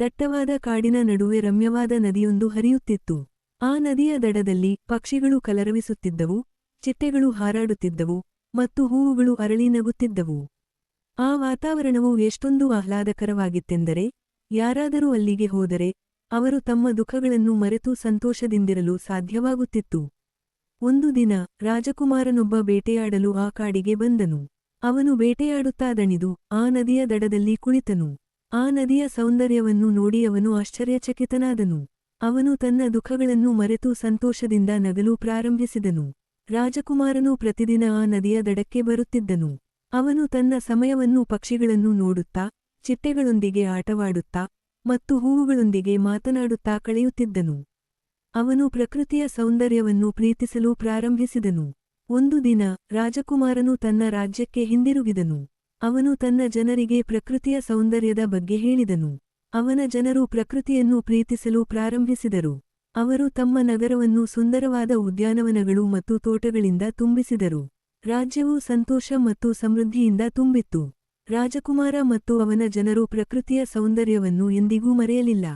ದಟ್ಟವಾದ ಕಾಡಿನ ನಡುವೆ ರಮ್ಯವಾದ ನದಿಯೊಂದು ಹರಿಯುತ್ತಿತ್ತು. ಆ ನದಿಯ ದಡದಲ್ಲಿ ಪಕ್ಷಿಗಳು ಕಲರವಿಸುತ್ತಿದ್ದವು, ಚಿಟ್ಟೆಗಳು ಹಾರಾಡುತ್ತಿದ್ದವು ಮತ್ತು ಹೂವುಗಳು ಅರಳಿ ನಗುತ್ತಿದ್ದವು. ಆ ವಾತಾವರಣವು ಎಷ್ಟೊಂದು ಆಹ್ಲಾದಕರವಾಗಿತ್ತೆಂದರೆ, ಯಾರಾದರೂ ಅಲ್ಲಿಗೆ ಹೋದರೆ ಅವರು ತಮ್ಮ ದುಃಖಗಳನ್ನು ಮರೆತು ಸಂತೋಷದಿಂದಿರಲು ಸಾಧ್ಯವಾಗುತ್ತಿತ್ತು. ಒಂದು ದಿನ ರಾಜಕುಮಾರನೊಬ್ಬ ಬೇಟೆಯಾಡಲು ಆ ಕಾಡಿಗೆ ಬಂದನು. ಅವನು ಬೇಟೆಯಾಡುತ್ತಾ ದಣಿದು ಆ ನದಿಯ ದಡದಲ್ಲಿ ಕುಳಿತನು. ಆ ನದಿಯ ಸೌಂದರ್ಯವನ್ನು ನೋಡಿ ಅವನು ಆಶ್ಚರ್ಯಚಕಿತನಾದನು. ಅವನು ತನ್ನ ದುಃಖಗಳನ್ನು ಮರೆತು ಸಂತೋಷದಿಂದ ನಗಲು ಪ್ರಾರಂಭಿಸಿದನು. ರಾಜಕುಮಾರನು ಪ್ರತಿದಿನ ಆ ನದಿಯ ದಡಕ್ಕೆ ಬರುತ್ತಿದ್ದನು. ಅವನು ತನ್ನ ಸಮಯವನ್ನು ಪಕ್ಷಿಗಳನ್ನು ನೋಡುತ್ತಾ, ಚಿಟ್ಟೆಗಳೊಂದಿಗೆ ಆಟವಾಡುತ್ತಾ ಮತ್ತು ಹೂವುಗಳೊಂದಿಗೆ ಮಾತನಾಡುತ್ತಾ ಕಳೆಯುತ್ತಿದ್ದನು. ಅವನು ಪ್ರಕೃತಿಯ ಸೌಂದರ್ಯವನ್ನು ಪ್ರೀತಿಸಲು ಪ್ರಾರಂಭಿಸಿದನು. ಒಂದು ದಿನ ರಾಜಕುಮಾರನು ತನ್ನ ರಾಜ್ಯಕ್ಕೆ ಹಿಂದಿರುಗಿದನು. ಅವನು ತನ್ನ ಜನರಿಗೆ ಪ್ರಕೃತಿಯ ಸೌಂದರ್ಯದ ಬಗ್ಗೆ ಹೇಳಿದನು. ಅವನ ಜನರು ಪ್ರಕೃತಿಯನ್ನು ಪ್ರೀತಿಸಲು ಪ್ರಾರಂಭಿಸಿದರು. ಅವರು ತಮ್ಮ ನಗರವನ್ನು ಸುಂದರವಾದ ಉದ್ಯಾನವನಗಳು ಮತ್ತು ತೋಟಗಳಿಂದ ತುಂಬಿಸಿದರು. ರಾಜ್ಯವು ಸಂತೋಷ ಮತ್ತು ಸಮೃದ್ಧಿಯಿಂದ ತುಂಬಿತ್ತು. ರಾಜಕುಮಾರ ಮತ್ತು ಅವನ ಜನರು ಪ್ರಕೃತಿಯ ಸೌಂದರ್ಯವನ್ನು ಎಂದಿಗೂ ಮರೆಯಲಿಲ್ಲ.